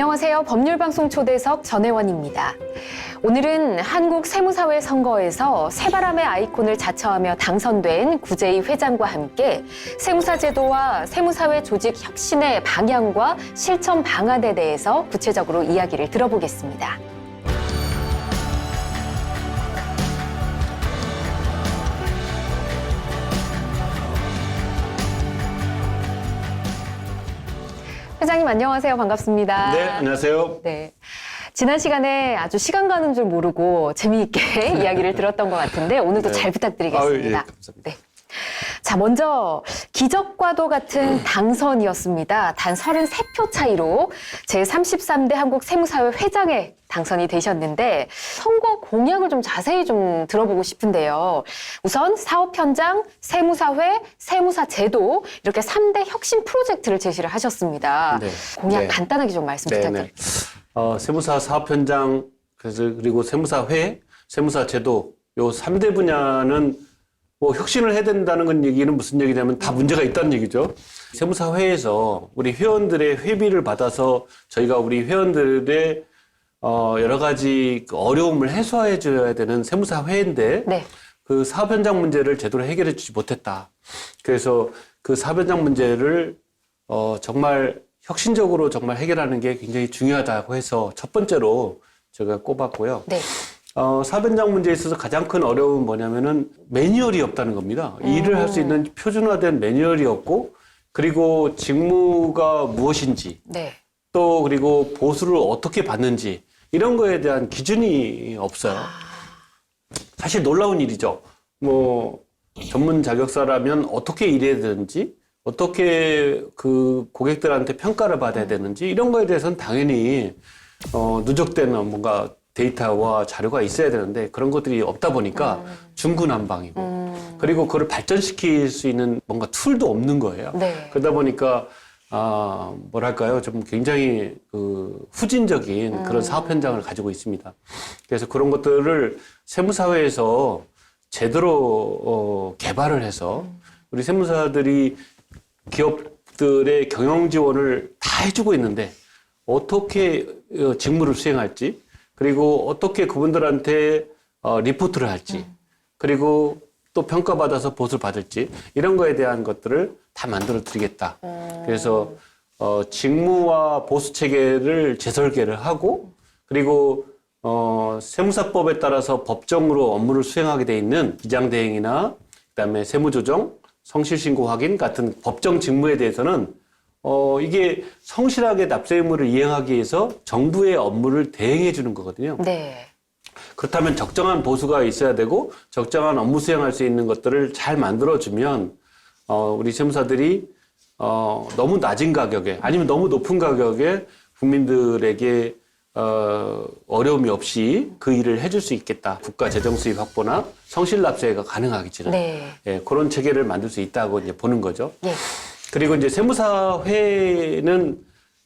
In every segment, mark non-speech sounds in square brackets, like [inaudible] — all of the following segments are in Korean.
안녕하세요. 법률방송 초대석 전혜원입니다. 오늘은 한국 세무사회 선거에서 새바람의 아이콘을 자처하며 당선된 구제희 회장과 함께 세무사 제도와 세무사회 조직 혁신의 방향과 실천 방안에 대해서 구체적으로 이야기를 들어보겠습니다. 회장님 안녕하세요. 반갑습니다. 네, 안녕하세요. 네. 지난 시간에 아주 시간 가는 줄 모르고 재미있게 [laughs] 이야기를 들었던 것 같은데 오늘도 네. 잘 부탁드리겠습니다. 아유, 예, 감사합니다. 네. 자, 먼저 기적과도 같은 당선이었습니다. 단 33표 차이로 제33대 한국 세무사회 회장에 당선이 되셨는데 선거 공약을 좀 자세히 좀 들어보고 싶은데요. 우선 사업 현장, 세무사회, 세무사 제도 이렇게 3대 혁신 프로젝트를 제시를 하셨습니다. 네. 공약 네. 간단하게 좀 말씀 네, 부탁드립니다. 네. 어, 세무사 사업 현장, 그래서 그리고 세무사회, 세무사 제도 요 3대 분야는 뭐 혁신을 해야 된다는 건 얘기는 무슨 얘기냐면 다 문제가 있다는 얘기죠. 세무사 회에서 우리 회원들의 회비를 받아서 저희가 우리 회원들의 어, 여러 가지 그 어려움을 해소해 줘야 되는 세무사 회인데 네. 그 사업 현장 문제를 제대로 해결해 주지 못했다. 그래서 그 사업 현장 문제를 어, 정말 혁신적으로 정말 해결하는 게 굉장히 중요하다고 해서 첫 번째로 제가 꼽았고요. 네. 어, 사업 현장 문제에 있어서 가장 큰 어려움은 뭐냐면은 매뉴얼이 없다는 겁니다. 일을 할 수 있는 표준화된 매뉴얼이 없고 그리고 직무가 무엇인지 네. 또 그리고 보수를 어떻게 받는지 이런 거에 대한 기준이 없어요. 사실 놀라운 일이죠. 뭐 전문 자격사라면 어떻게 일해야 되는지 어떻게 그 고객들한테 평가를 받아야 되는지 이런 거에 대해서는 당연히 어 누적된 뭔가 데이터와 자료가 있어야 되는데 그런 것들이 없다 보니까 중구난방이고 그리고 그걸 발전시킬 수 있는 뭔가 툴도 없는 거예요. 네. 그러다 보니까 아 뭐랄까요 좀 굉장히 그 후진적인 그런 사업 현장을 가지고 있습니다. 그래서 그런 것들을 세무사회에서 제대로 어, 개발을 해서 우리 세무사들이 기업들의 경영 지원을 다 해주고 있는데 어떻게 어, 직무를 수행할지 그리고 어떻게 그분들한테 어, 리포트를 할지 그리고 또 평가받아서 보수를 받을지 이런 거에 대한 것들을 다 만들어 드리겠다. 그래서 어, 직무와 보수 체계를 재설계를 하고 그리고 어, 세무사법에 따라서 법정으로 업무를 수행하게 돼 있는 비장대행이나 그다음에 세무조정, 성실신고 확인 같은 법정 직무에 대해서는 어, 이게 성실하게 납세 의무를 이행하기 위해서 정부의 업무를 대행해 주는 거거든요. 네. 그렇다면 적정한 보수가 있어야 되고 적정한 업무 수행할 수 있는 것들을 잘 만들어주면 어, 우리 세무사들이 어, 너무 낮은 가격에 아니면 너무 높은 가격에 국민들에게 어, 어려움이 없이 그 일을 해줄 수 있겠다. 국가 재정 수입 확보나 성실 납세가 가능하겠지는 네. 예, 그런 체계를 만들 수 있다고 이제 보는 거죠. 예. 그리고 이제 세무사 회는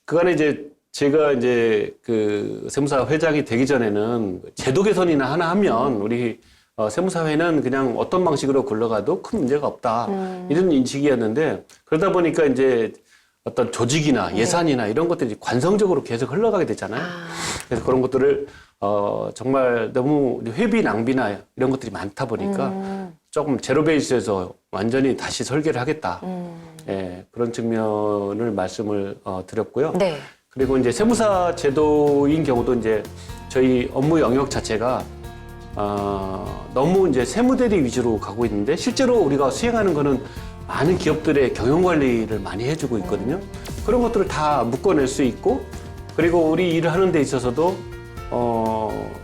그간에 이제 제가 이제 그 세무사 회장이 되기 전에는 제도 개선이나 하나 하면 우리 어, 세무사회는 그냥 어떤 방식으로 굴러가도 큰 문제가 없다. 이런 인식이었는데 그러다 보니까 이제 어떤 조직이나 예산이나 이런 것들이 관성적으로 계속 흘러가게 되잖아요. 그래서 그런 것들을 어 정말 너무 회비 낭비나 이런 것들이 많다 보니까 조금 제로 베이스에서 완전히 다시 설계를 하겠다. 예, 그런 측면을 말씀을 어, 드렸고요. 네. 그리고 이제 세무사 제도인 경우도 이제 저희 업무 영역 자체가 어, 너무 이제 세무대리 위주로 가고 있는데 실제로 우리가 수행하는 거는 많은 기업들의 경영 관리를 많이 해주고 있거든요. 그런 것들을 다 묶어낼 수 있고 그리고 우리 일을 하는 데 있어서도 어,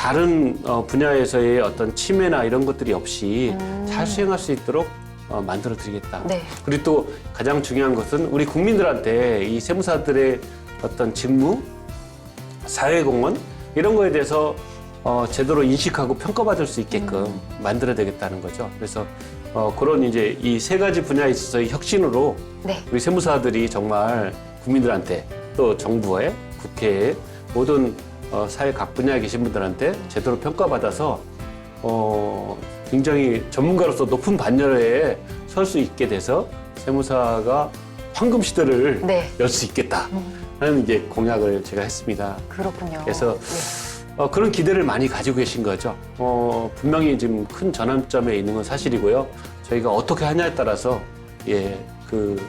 다른 어, 분야에서의 어떤 침해나 이런 것들이 없이 잘 수행할 수 있도록 어, 만들어 드리겠다. 네. 그리고 또 가장 중요한 것은 우리 국민들한테 이 세무사들의 어떤 직무, 사회공헌 이런 거에 대해서 어, 제대로 인식하고 평가받을 수 있게끔 만들어야 되겠다는 거죠. 그래서 어, 그런 이제 이 세 가지 분야에 있어서의 혁신으로 네. 우리 세무사들이 정말 국민들한테 또 정부에 국회에 모든 어, 사회 각 분야에 계신 분들한테 제대로 평가받아서 어, 굉장히 전문가로서 높은 반열에 설 수 있게 돼서 세무사가 황금 시대를 네. 열 수 있겠다. 하는 이제 공약을 제가 했습니다. 그렇군요. 그래서 어, 그런 기대를 많이 가지고 계신 거죠. 어, 분명히 지금 큰 전환점에 있는 건 사실이고요. 저희가 어떻게 하냐에 따라서 예, 그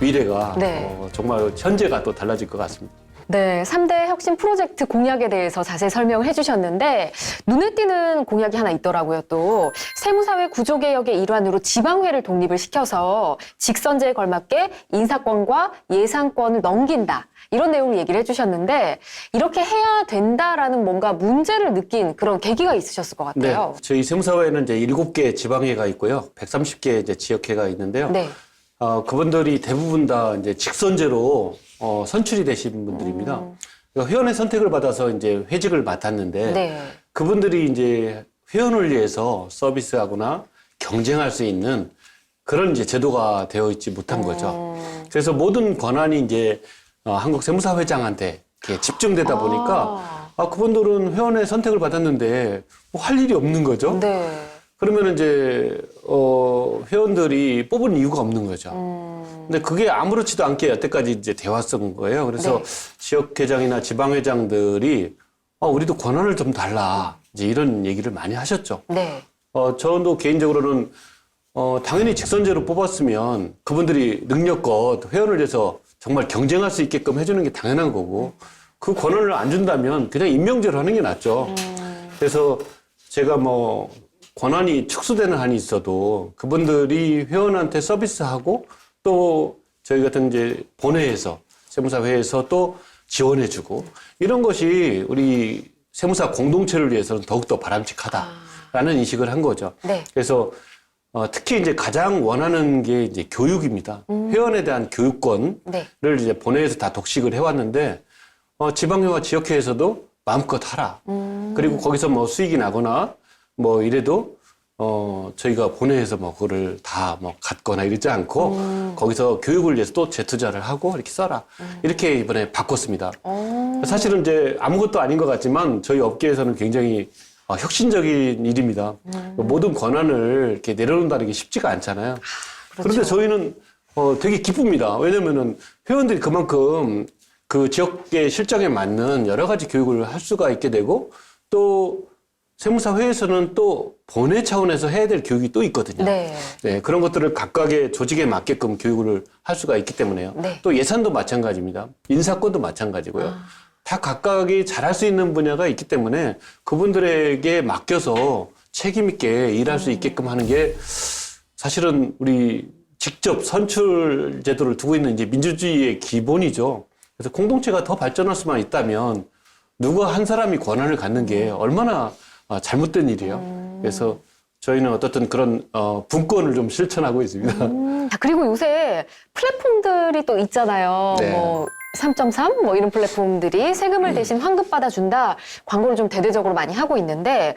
미래가 네. 어, 정말 현재가 또 달라질 것 같습니다. 네, 3대 혁신 프로젝트 공약에 대해서 자세히 설명을 해주셨는데 눈에 띄는 공약이 하나 있더라고요. 또 세무사회 구조개혁의 일환으로 지방회를 독립을 시켜서 직선제에 걸맞게 인사권과 예산권을 넘긴다. 이런 내용을 얘기를 해주셨는데 이렇게 해야 된다라는 뭔가 문제를 느낀 그런 계기가 있으셨을 것 같아요. 네, 저희 세무사회는 이제 7개 지방회가 있고요. 130개 이제 지역회가 있는데요. 네. 어, 그분들이 대부분 다 이제 직선제로 어, 선출이 되신 분들입니다. 그러니까 회원의 선택을 받아서 이제 회직을 맡았는데 네. 그분들이 이제 회원을 위해서 서비스하거나 경쟁할 수 있는 그런 이제 제도가 되어 있지 못한 거죠. 음. 그래서 모든 권한이 이제 어, 한국 세무사 회장한테 이렇게 집중되다 보니까 아, 그분들은 회원의 선택을 받았는데 뭐 할 일이 없는 거죠. 네. 그러면 이제 어, 회원들이 뽑은 이유가 없는 거죠. 음. 근데 그게 아무렇지도 않게 여태까지 이제 되왔던 거예요. 그래서 네. 지역 회장이나 지방 회장들이 어, 우리도 권한을 좀 달라. 이제 이런 얘기를 많이 하셨죠. 네. 어, 저도 개인적으로는 어, 당연히 직선제로 뽑았으면 그분들이 능력껏 회원을 위해서 정말 경쟁할 수 있게끔 해주는 게 당연한 거고 그 권한을 안 준다면 그냥 임명제로 하는 게 낫죠. 그래서 제가 뭐 권한이 축소되는 한이 있어도 그분들이 회원한테 서비스하고 또 저희 같은 이제 본회에서 세무사 회에서 또 지원해주고 이런 것이 우리 세무사 공동체를 위해서는 더욱더 바람직하다라는 인식을 한 거죠. 네. 그래서 어, 특히 이제 가장 원하는 게 이제 교육입니다. 회원에 대한 교육권을 네. 이제 본회에서 다 독식을 해왔는데 어, 지방회와 지역회에서도 마음껏 하라. 그리고 거기서 뭐 수익이 나거나 뭐 이래도 어, 저희가 본회에서 뭐 그거를 다 뭐 갖거나 이러지 않고 거기서 교육을 위해서 또 재투자를 하고 이렇게 써라. 이렇게 이번에 바꿨습니다. 어. 사실은 이제 아무것도 아닌 것 같지만 저희 업계에서는 굉장히 어, 혁신적인 일입니다. 모든 권한을 이렇게 내려놓는다는 게 쉽지가 않잖아요. 그런데 그렇죠. 저희는 어, 되게 기쁩니다. 왜냐면은 회원들이 그만큼 그 지역의 실정에 맞는 여러 가지 교육을 할 수가 있게 되고 또 세무사회에서는 또 본회 차원에서 해야 될 교육이 또 있거든요. 네. 네, 그런 것들을 각각의 조직에 맞게끔 교육을 할 수가 있기 때문에요. 네. 또 예산도 마찬가지입니다. 인사권도 마찬가지고요. 아. 다 각각이 잘할 수 있는 분야가 있기 때문에 그분들에게 맡겨서 책임 있게 일할 음. 수 있게끔 하는 게 사실은 우리 직접 선출 제도를 두고 있는 이제 민주주의의 기본이죠. 그래서 공동체가 더 발전할 수만 있다면 누가 한 사람이 권한을 갖는 게 음. 얼마나 어, 잘못된 일이에요. 그래서 저희는 어떻든 그런 어, 분권을 좀 실천하고 있습니다. 음, 아, 그리고 요새 플랫폼들이 또 있잖아요. 네. 뭐 3.3 뭐 이런 플랫폼들이 세금을 대신 환급 받아준다 광고를 좀 대대적으로 많이 하고 있는데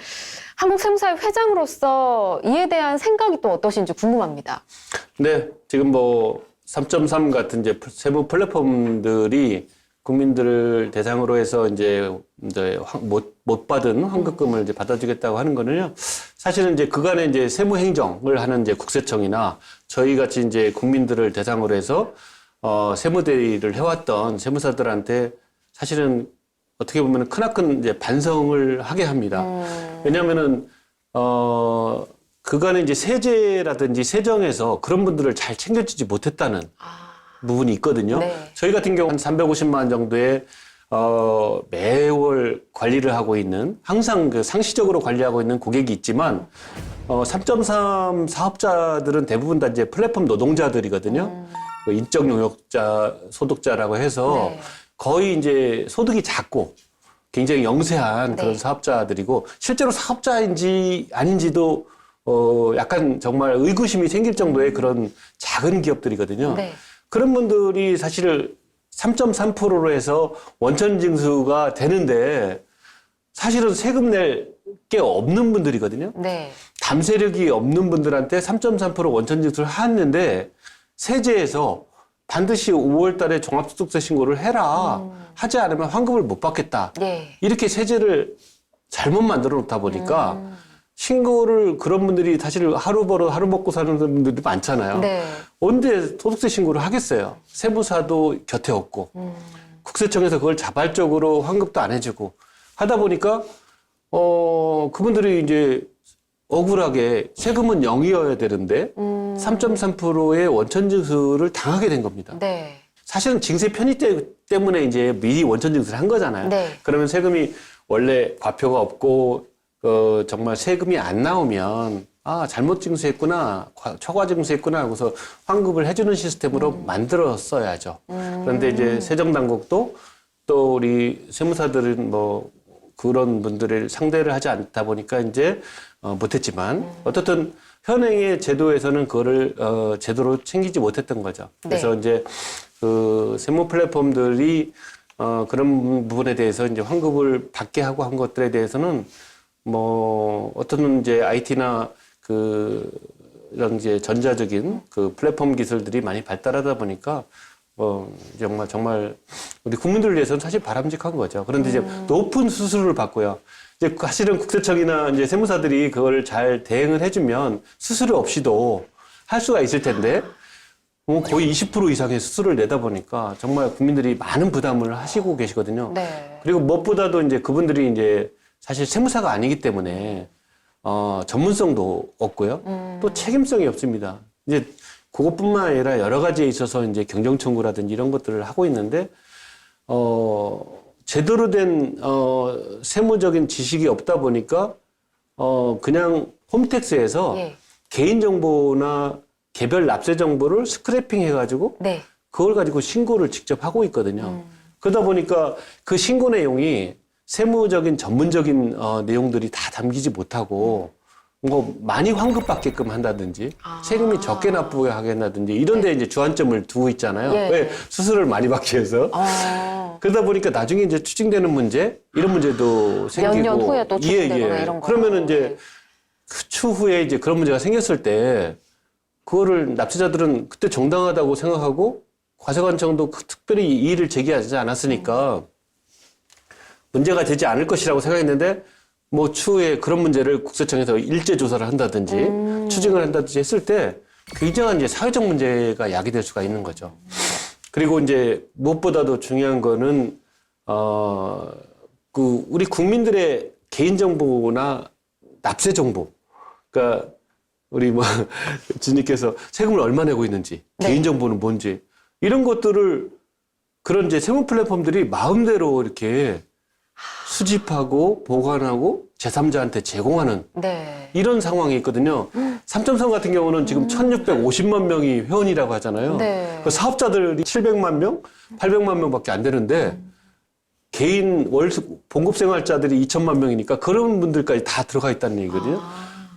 한국 세무사회 회장으로서 이에 대한 생각이 또 어떠신지 궁금합니다. 네, 지금 뭐 3.3 같은 이제 세무 플랫폼들이 국민들을 대상으로 해서 이제 이제 황- 못, 못 받은 환급금을 이제 받아주겠다고 하는 거는요. 사실은 이제 그간에 이제 세무 행정을 하는 이제 국세청이나 저희 같이 이제 국민들을 대상으로 해서 어, 세무 대리를 해왔던 세무사들한테 사실은 어떻게 보면 크나큰 이제 반성을 하게 합니다. 왜냐하면은 어 그간에 이제 세제라든지 세정에서 그런 분들을 잘 챙겨주지 못했다는 부분이 있거든요. 네. 저희 같은 경우 한 350만 원 정도의 어 매월 관리를 하고 있는 항상 그 상시적으로 관리하고 있는 고객이 있지만 어 3.3 사업자들은 대부분 다 이제 플랫폼 노동자들이거든요. 그 인적 용역자 소득자라고 해서 네. 거의 이제 소득이 작고 굉장히 영세한 네. 그런 사업자들이고 실제로 사업자인지 아닌지도 어 약간 정말 의구심이 생길 정도의 그런 작은 기업들이거든요. 네. 그런 분들이 사실 3.3%로 해서 원천 징수가 되는데 사실은 세금 낼 게 없는 분들이거든요. 네. 담세력이 없는 분들한테 3.3% 원천 징수를 하는데 세제에서 반드시 5월 달에 종합소득세 신고를 해라. 하지 않으면 환급을 못 받겠다. 네. 이렇게 세제를 잘못 만들어 놓다 보니까 신고를 그런 분들이 사실 하루 벌어 하루 먹고 사는 분들이 많잖아요. 네. 언제 소득세 신고를 하겠어요? 세무사도 곁에 없고 국세청에서 그걸 자발적으로 환급도 안 해주고 하다 보니까 어 그분들이 이제 억울하게 세금은 0이어야 되는데 음. 3.3%의 원천 징수를 당하게 된 겁니다. 네. 사실은 징세 편의 때- 때문에 이제 미리 원천 징수를 한 거잖아요. 네. 그러면 세금이 원래 과표가 없고 어, 정말 세금이 안 나오면 아 잘못 징수했구나 과- 초과 징수했구나 하고서 환급을 해주는 시스템으로 음. 만들었어야죠. 그런데 이제 세정 당국도 또 우리 세무사들은 뭐 그런 분들을 상대를 하지 않다 보니까 이제 어, 못했지만 음. 어떻든 현행의 제도에서는 그거를 어, 제대로 챙기지 못했던 거죠. 그래서 네. 이제 그 세무 플랫폼들이 어, 그런 부분에 대해서 이제 환급을 받게 하고 한 것들에 대해서는 뭐 어떤 이제 IT나 그 이런 이제 전자적인 그 플랫폼 기술들이 많이 발달하다 보니까 어 정말 정말 우리 국민들을 위해서는 사실 바람직한 거죠. 그런데 이제 높은 수수료를 받고요. 이제 사실은 국세청이나 이제 세무사들이 그걸 잘 대응을 해주면 수수료 없이도 할 수가 있을 텐데 뭐 거의 20% 이상의 수수료를 내다 보니까 정말 국민들이 많은 부담을 하시고 계시거든요. 네. 그리고 무엇보다도 이제 그분들이 이제 사실 세무사가 아니기 때문에 어, 전문성도 없고요. 또 책임성이 없습니다. 이제 그것뿐만 아니라 여러 가지에 있어서 이제 경정 청구라든지 이런 것들을 하고 있는데 어, 제대로 된 어, 세무적인 지식이 없다 보니까 어, 그냥 홈택스에서 예. 개인 정보나 개별 납세 정보를 스크래핑 해가지고 네. 그걸 가지고 신고를 직접 하고 있거든요. 그러다 보니까 그 신고 내용이 세무적인 전문적인 어, 내용들이 다 담기지 못하고 뭐 많이 환급받게끔 한다든지 아. 세금이 적게 납부하게 하겠다든지 이런 데 이제 주안점을 두고 있잖아요. 예. 왜 수수료를 많이 받기 위해서. 어. 그러다 보니까 나중에 이제 추징되는 문제 이런 문제도 생기고 년 후에 또 추징되거나 이런 거. 그러면은 이제 그 추후에 이제 그런 문제가 생겼을 때 그거를 납세자들은 그때 정당하다고 생각하고 과세관청도 그 특별히 이의를 제기하지 않았으니까 문제가 되지 않을 것이라고 생각했는데 뭐 추후에 그런 문제를 국세청에서 일제 조사를 한다든지 추징을 한다든지 했을 때 굉장한 이제 사회적 문제가 야기될 수가 있는 거죠. 그리고 이제 무엇보다도 중요한 거는 어그 우리 국민들의 개인 정보나 납세 정보, 그러니까 우리 뭐 [laughs] 주님께서 세금을 얼마 내고 있는지, 개인 정보는 뭔지 이런 것들을 그런 이제 세무 플랫폼들이 마음대로 이렇게 수집하고 보관하고 제3자한테 제공하는 네. 이런 상황이 있거든요. 삼점선 같은 경우는 지금 1,650만 명이 회원이라고 하잖아요. 네. 그 사업자들이 700만 명, 800만 명밖에 안 되는데 개인 월 봉급 생활자들이 2천만 명이니까 그런 분들까지 다 들어가 있다는 얘기거든요.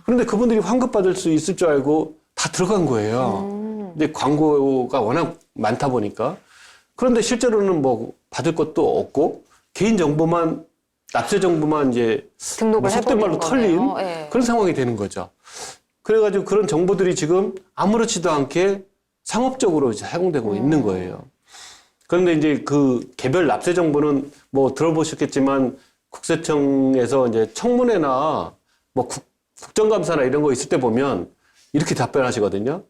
그런데 그분들이 환급 받을 수 있을 줄 알고 다 들어간 거예요. 근데 광고가 워낙 많다 보니까 그런데 실제로는 뭐 받을 것도 없고 개인 정보만 납세 정보만 이제 등록을 뭐 속된 말로 털린 거네요. 예. 그런 상황이 되는 거죠. 그래가지고 그런 정보들이 지금 아무렇지도 않게 상업적으로 이제 사용되고 있는 거예요. 그런데 이제 그 개별 납세 정보는 뭐 들어보셨겠지만 국세청에서 이제 청문회나 뭐 국, 국정감사나 이런 거 있을 때 보면 이렇게 답변하시거든요.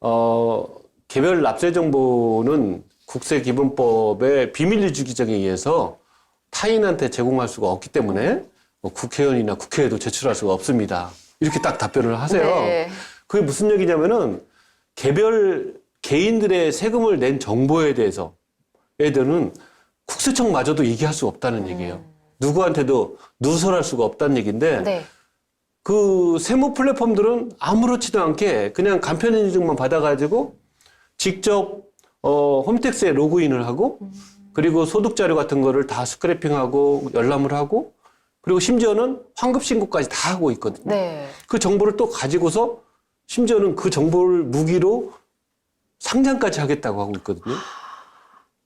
어, 개별 납세 정보는 국세기본법의 비밀유지 규정에 의해서 타인한테 제공할 수가 없기 때문에 뭐 국회의원이나 국회에도 제출할 수가 없습니다. 이렇게 딱 답변을 하세요. 네. 그게 무슨 얘기냐면은 개별 개인들의 세금을 낸 정보에 대해서 애들은 국세청마저도 얘기할 수 없다는 얘기예요. 누구한테도 누설할 수가 없다는 얘기인데 네. 그 세무 플랫폼들은 아무렇지도 않게 그냥 간편인증만 받아가지고 직접 어, 홈택스에 로그인을 하고 그리고 소득 자료 같은 거를 다 스크래핑하고 열람을 하고 그리고 심지어는 환급 신고까지 다 하고 있거든요. 네. 그 정보를 또 가지고서 심지어는 그 정보를 무기로 상장까지 하겠다고 하고 있거든요.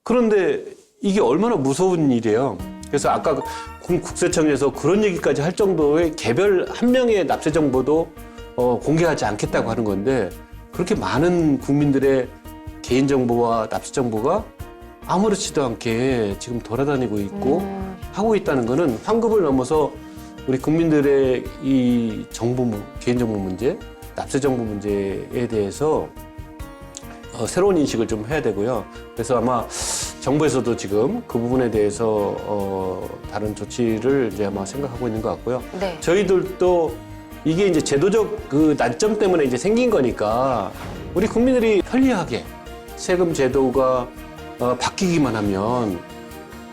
그런데 이게 얼마나 무서운 일이에요. 그래서 아까 그 국- 국세청에서 그런 얘기까지 할 정도의 개별 한 명의 납세 정보도 어, 공개하지 않겠다고 하는 건데 그렇게 많은 국민들의 개인 정보와 납세 정보가 아무렇지도 않게 지금 돌아다니고 있고 음. 하고 있다는 거는 환급을 넘어서 우리 국민들의 이 정보 문- 개인 정보 문제, 납세 정보 문제에 대해서 어, 새로운 인식을 좀 해야 되고요. 그래서 아마 정부에서도 지금 그 부분에 대해서 어, 다른 조치를 이제 아마 생각하고 있는 것 같고요. 네. 저희들도 이게 이제 제도적 그 난점 때문에 이제 생긴 거니까 우리 국민들이 편리하게 세금 제도가 어, 바뀌기만 하면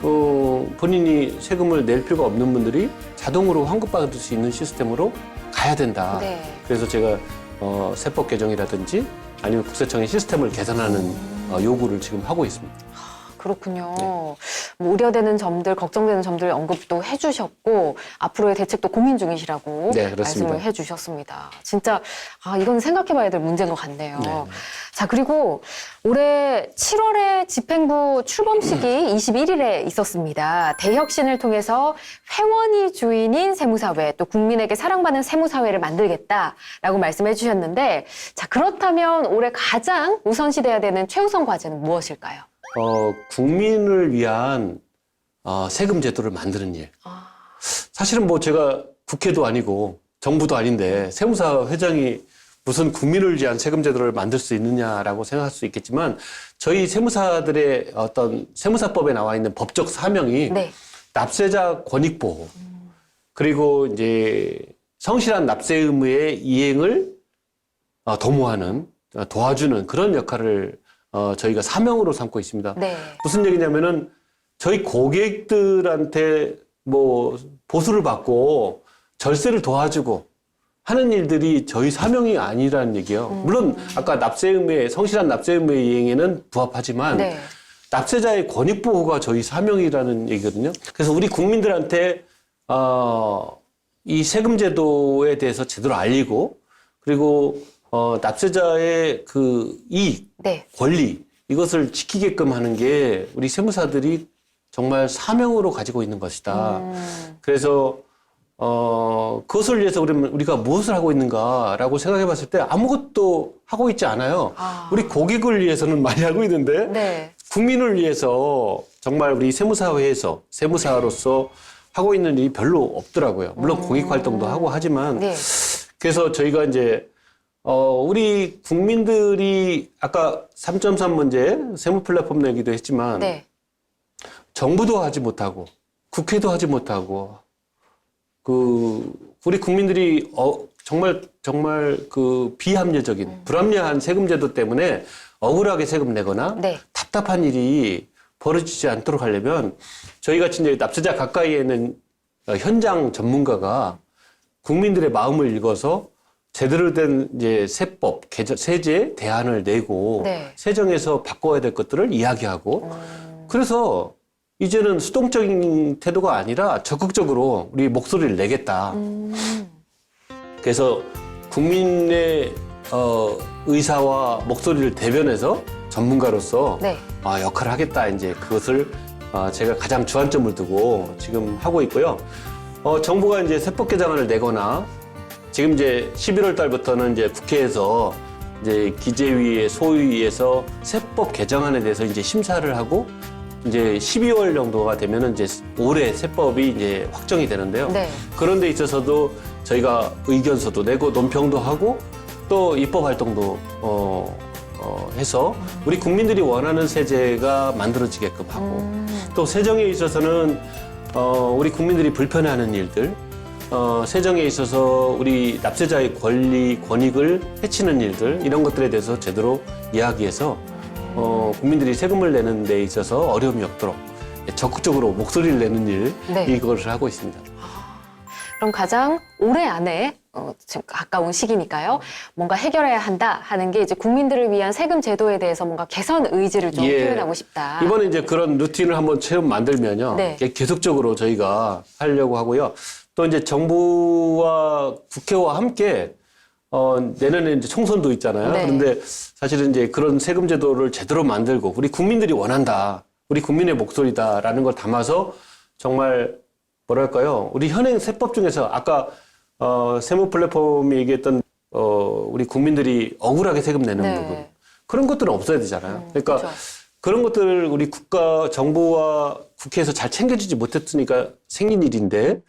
어, 본인이 세금을 낼 필요가 없는 분들이 자동으로 환급받을 수 있는 시스템으로 가야 된다. 네. 그래서 제가 어, 세법 개정이라든지 아니면 국세청의 시스템을 개선하는 어, 요구를 지금 하고 있습니다. 그렇군요. 네. 뭐 우려되는 점들, 걱정되는 점들 언급도 해주셨고 앞으로의 대책도 고민 중이시라고 네, 그렇습니다. 말씀을 해주셨습니다. 진짜 아 이건 생각해봐야 될 문제인 것 같네요. 네. 자 그리고 올해 7월에 집행부 출범식이 21일에 있었습니다. 대혁신을 통해서 회원이 주인인 세무사회 또 국민에게 사랑받는 세무사회를 만들겠다라고 말씀해 주셨는데 자 그렇다면 올해 가장 우선시돼야 되는 최우선 과제는 무엇일까요? 어, 국민을 위한 어, 세금 제도를 만드는 일. 아. 사실은 뭐 제가 국회도 아니고 정부도 아닌데 세무사 회장이 무슨 국민을 위한 세금 제도를 만들 수 있느냐라고 생각할 수 있겠지만 저희 세무사들의 어떤 세무사법에 나와 있는 법적 사명이 네. 납세자 권익 보호 그리고 이제 성실한 납세 의무의 이행을 어, 도모하는 어, 도와주는 그런 역할을 어, 저희가 사명으로 삼고 있습니다. 네. 무슨 얘기냐면은 저희 고객들한테 뭐 보수를 받고 절세를 도와주고 하는 일들이 저희 사명이 아니라는 얘기예요. 물론 아까 납세 의무의 성실한 납세 의무의 이행에는 부합하지만 네. 납세자의 권익 보호가 저희 사명이라는 얘기거든요. 그래서 우리 국민들한테 어, 이 세금 제도에 대해서 제대로 알리고 그리고 어, 납세자의 그 이익, 네. 권리 이것을 지키게끔 하는 게 우리 세무사들이 정말 사명으로 가지고 있는 것이다. 음, 그래서 어, 그것을 위해서 우리는 우리가 무엇을 하고 있는가라고 생각해 봤을 때 아무것도 하고 있지 않아요. 아. 우리 고객을 위해서는 [laughs] 많이 하고 있는데 네. 국민을 위해서 정말 우리 세무사회에서 세무사로서 하고 있는 일이 별로 없더라고요. 물론 공익 활동도 하고 하지만 음. 네. 그래서 저희가 이제 어 우리 국민들이 아까 3.3 문제 세무 플랫폼 내기도 했지만 네. 정부도 하지 못하고 국회도 하지 못하고 그 우리 국민들이 어 정말 정말 그 비합리적인 불합리한 세금 제도 때문에 억울하게 세금 내거나 네. 답답한 일이 벌어지지 않도록 하려면 저희 같이 이제 납세자 가까이에 있는 어, 현장 전문가가 국민들의 마음을 읽어서 제대로 된 이제 세법, 세제 대안을 내고 네. 세정에서 바꿔야 될 것들을 이야기하고 음, 그래서 이제는 수동적인 태도가 아니라 적극적으로 우리 목소리를 내겠다. 음, 그래서 국민의 어, 의사와 목소리를 대변해서 전문가로서 네. 아, 역할을 하겠다. 이제 그것을 아, 제가 가장 주안점을 두고 지금 하고 있고요. 어, 정부가 이제 세법 개정안을 내거나 지금 이제 11월 달부터는 이제 국회에서 이제 기재위의 소위에서 세법 개정안에 대해서 이제 심사를 하고 이제 12월 정도가 되면은 이제 올해 세법이 이제 확정이 되는데요. 네. 그런 데 있어서도 저희가 의견서도 내고 논평도 하고 또 입법 활동도 어, 어, 해서 우리 국민들이 원하는 세제가 만들어지게끔 하고 음, 또 세정에 있어서는 어, 우리 국민들이 불편해하는 일들 어, 세정에 있어서 우리 납세자의 권리 권익을 해치는 일들 이런 것들에 대해서 제대로 이야기해서 어, 국민들이 세금을 내는 데 있어서 어려움이 없도록 적극적으로 목소리를 내는 일 네. 이것을 하고 있습니다. 그럼 가장 올해 안에 어, 지금 가까운 시기니까요. 뭔가 해결해야 한다 하는 게 이제 국민들을 위한 세금 제도에 대해서 뭔가 개선 의지를 좀 예. 표현하고 싶다. 이번에 이제 그런 루틴을 한번 처음 만들면요. 네. 계속적으로 저희가 하려고 하고요. 또 이제 정부와 국회와 함께 어, 내년에 이제 총선도 있잖아요. 네. 그런데 사실은 이제 그런 세금 제도를 제대로 만들고 우리 국민들이 원한다. 우리 국민의 목소리다라는 걸 담아서 정말 뭐랄까요. 우리 현행 세법 중에서 아까 어, 세무 플랫폼이 얘기했던 어, 우리 국민들이 억울하게 세금 내는 네. 부분. 그런 것들은 없어야 되잖아요. 그러니까 그렇죠. 그런 것들을 우리 국가 정부와 국회에서 잘 챙겨주지 못했으니까 생긴 일인데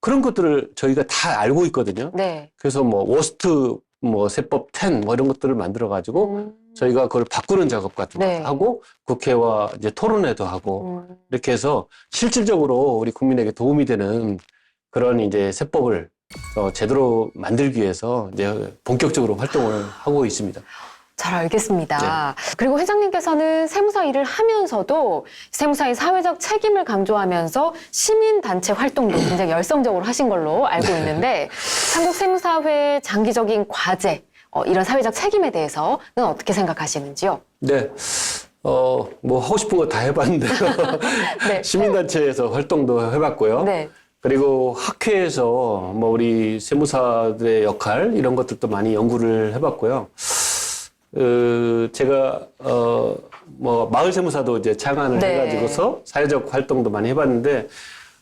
그런 것들을 저희가 다 알고 있거든요. 네. 그래서 뭐 워스트 뭐 세법 10뭐 이런 것들을 만들어 가지고 음, 저희가 그걸 바꾸는 작업 같은 거 네. 하고 국회와 이제 토론회도 하고 음. 이렇게 해서 실질적으로 우리 국민에게 도움이 되는 그런 이제 세법을 어, 제대로 만들기 위해서 이제 본격적으로 활동을 하고 있습니다. 잘 알겠습니다. 네. 그리고 회장님께서는 세무사 일을 하면서도 세무사의 사회적 책임을 강조하면서 시민단체 활동도 굉장히 열성적으로 하신 걸로 알고 네. 있는데 한국세무사회 장기적인 과제, 어, 이런 사회적 책임에 대해서는 어떻게 생각하시는지요? 네. 어, 뭐 하고 싶은 거 다 해봤는데요. [laughs] 네. 시민단체에서 활동도 해봤고요. 네. 그리고 학회에서 뭐 우리 세무사들의 역할 이런 것들도 많이 연구를 해봤고요. 어, 제가 어 뭐 마을 세무사도 이제 창안을 네. 해가지고서 사회적 활동도 많이 해봤는데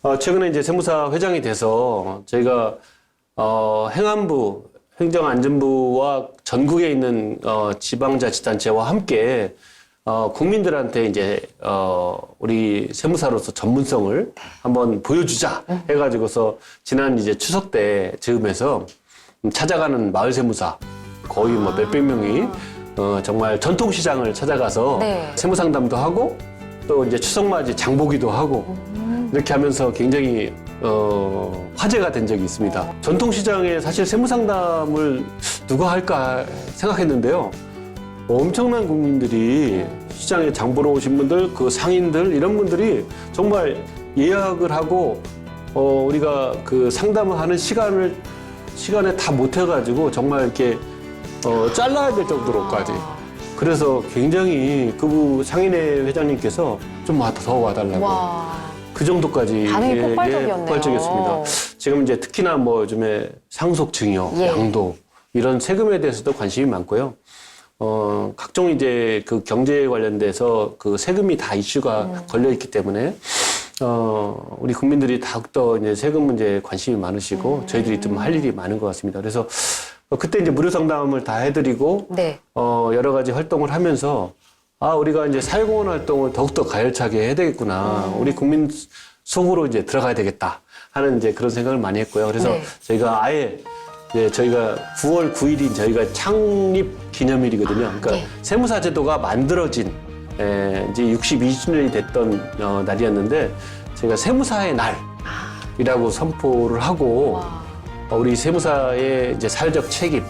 어, 최근에 이제 세무사 회장이 돼서 저희가 어, 행안부, 행정안전부와 전국에 있는 어, 지방자치단체와 함께 어, 국민들한테 이제 어, 우리 세무사로서 전문성을 한번 보여주자 해가지고서 지난 이제 추석 때 즈음에서 찾아가는 마을 세무사 거의 뭐 몇백 명이 어, 정말 전통 시장을 찾아가서 네. 세무 상담도 하고 또 이제 추석 맞이 장보기도 하고 이렇게 하면서 굉장히 어, 화제가 된 적이 있습니다. 전통 시장에 사실 세무 상담을 누가 할까 생각했는데요. 엄청난 국민들이 시장에 장 보러 오신 분들, 그 상인들 이런 분들이 정말 예약을 하고 어, 우리가 그 상담을 하는 시간을 시간에 다 못 해가지고 정말 이렇게 어, 잘라야 될 정도로까지. 그래서 굉장히 그 상인회 회장님께서 좀 더 와달라고. 와. 그 정도까지 반응이 예, 폭발적이었네요. 예, 폭발적이었습니다. 지금 이제 특히나 뭐 요즘에 상속 증여, 예. 양도 이런 세금에 대해서도 관심이 많고요. 어, 각종 이제 그 경제에 관련돼서 그 세금이 다 이슈가 음. 걸려 있기 때문에 어, 우리 국민들이 더욱더 이제 세금 문제에 관심이 많으시고 음. 저희들이 좀 할 일이 많은 것 같습니다. 그래서 어, 그때 이제 무료 상담을 다 해드리고 네. 어, 여러 가지 활동을 하면서 아, 우리가 이제 사회공헌 활동을 더욱더 가열차게 해야 되겠구나. 음. 우리 국민 속으로 이제 들어가야 되겠다 하는 이제 그런 생각을 많이 했고요. 그래서 네. 저희가 아예 이제 저희가 9월 9일인 저희가 창립 기념일이거든요. 그러니까 네. 세무사 제도가 만들어진 에, 이제 62주년이 됐던 어, 날이었는데 저희가 세무사의 날이라고 선포를 하고 와. 어, 우리 세무사의 이제 사회적 책임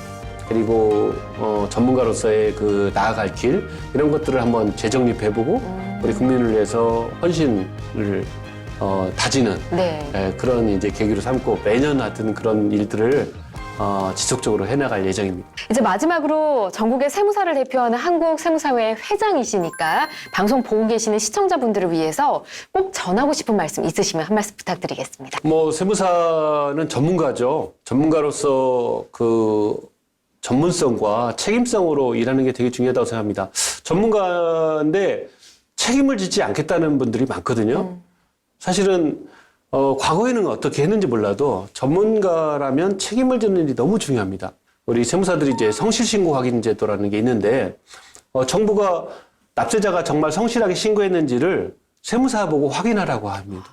그리고 어, 전문가로서의 그 나아갈 길 이런 것들을 한번 재정립해보고 우리 국민을 위해서 헌신을 어, 다지는 네. 에, 그런 이제 계기로 삼고 매년 하여튼 그런 일들을 어, 지속적으로 해나갈 예정입니다. 이제 마지막으로 전국의 세무사를 대표하는 한국 세무사회 회장이시니까 방송 보고 계시는 시청자분들을 위해서 꼭 전하고 싶은 말씀 있으시면 한 말씀 부탁드리겠습니다. 뭐 세무사는 전문가죠. 전문가로서 그 전문성과 책임성으로 일하는 게 되게 중요하다고 생각합니다. 전문가인데 책임을 짓지 않겠다는 분들이 많거든요. 사실은 어, 과거에는 어떻게 했는지 몰라도 전문가라면 책임을 지는 일이 너무 중요합니다. 우리 세무사들이 이제 성실신고 확인 제도라는 게 있는데 어, 정부가 납세자가 정말 성실하게 신고했는지를 세무사 보고 확인하라고 합니다.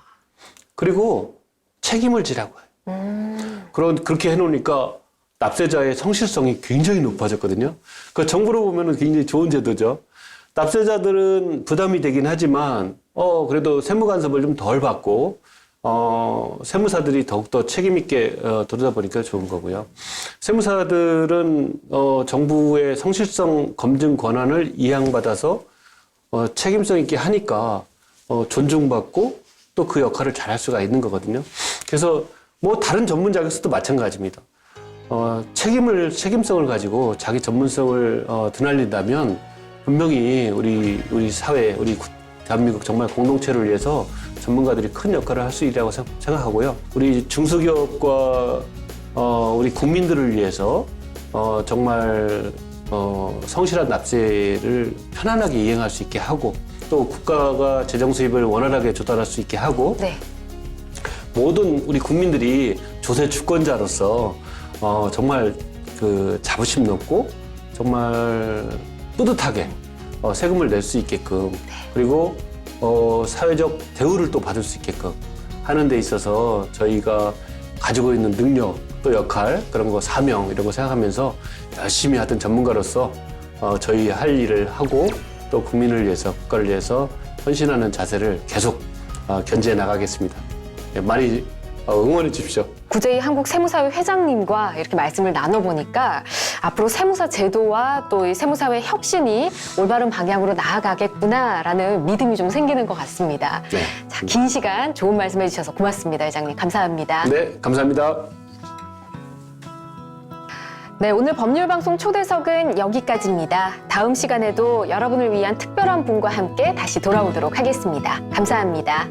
그리고 책임을 지라고 해요. 그런 그렇게 해놓으니까 납세자의 성실성이 굉장히 높아졌거든요. 그 정부로 보면은 굉장히 좋은 제도죠. 납세자들은 부담이 되긴 하지만 어 그래도 세무 간섭을 좀 덜 받고 어 세무사들이 더욱더 책임 있게 어, 들여다보니까 좋은 거고요. 세무사들은 어 정부의 성실성 검증 권한을 이양받아서 어, 책임성 있게 하니까 어, 존중받고 또 그 역할을 잘 할 수가 있는 거거든요. 그래서 뭐 다른 전문 자격서도 마찬가지입니다. 어, 책임을 책임성을 가지고 자기 전문성을 어, 드날린다면 분명히 우리 우리 사회 우리 구- 대한민국 정말 공동체를 위해서 전문가들이 큰 역할을 할 수 있다고 생- 생각하고요. 우리 중소기업과 어, 우리 국민들을 위해서 어, 정말 어, 성실한 납세를 편안하게 이행할 수 있게 하고 또 국가가 재정 수입을 원활하게 조달할 수 있게 하고 네. 모든 우리 국민들이 조세 주권자로서 어, 정말 그 자부심 높고 정말 뿌듯하게 어, 세금을 낼 수 있게끔 그리고 어, 사회적 대우를 또 받을 수 있게끔 하는 데 있어서 저희가 가지고 있는 능력 또 역할 그런 거 사명 이런 거 생각하면서 열심히 하던 전문가로서 어, 저희 할 일을 하고 또 국민을 위해서 국가를 위해서 헌신하는 자세를 계속 어, 견지해 나가겠습니다. 예, 많이 어, 응원해 주십시오. 구제이 한국세무사회 회장님과 이렇게 말씀을 나눠보니까 앞으로 세무사 제도와 또 이 세무사회 혁신이 올바른 방향으로 나아가겠구나라는 믿음이 좀 생기는 것 같습니다. 네. 자, 긴 시간 좋은 말씀 해 주셔서 고맙습니다, 회장님. 감사합니다. 네, 감사합니다. 네, 오늘 법률방송 초대석은 여기까지입니다. 다음 시간에도 여러분을 위한 특별한 분과 함께 다시 돌아오도록 하겠습니다. 감사합니다.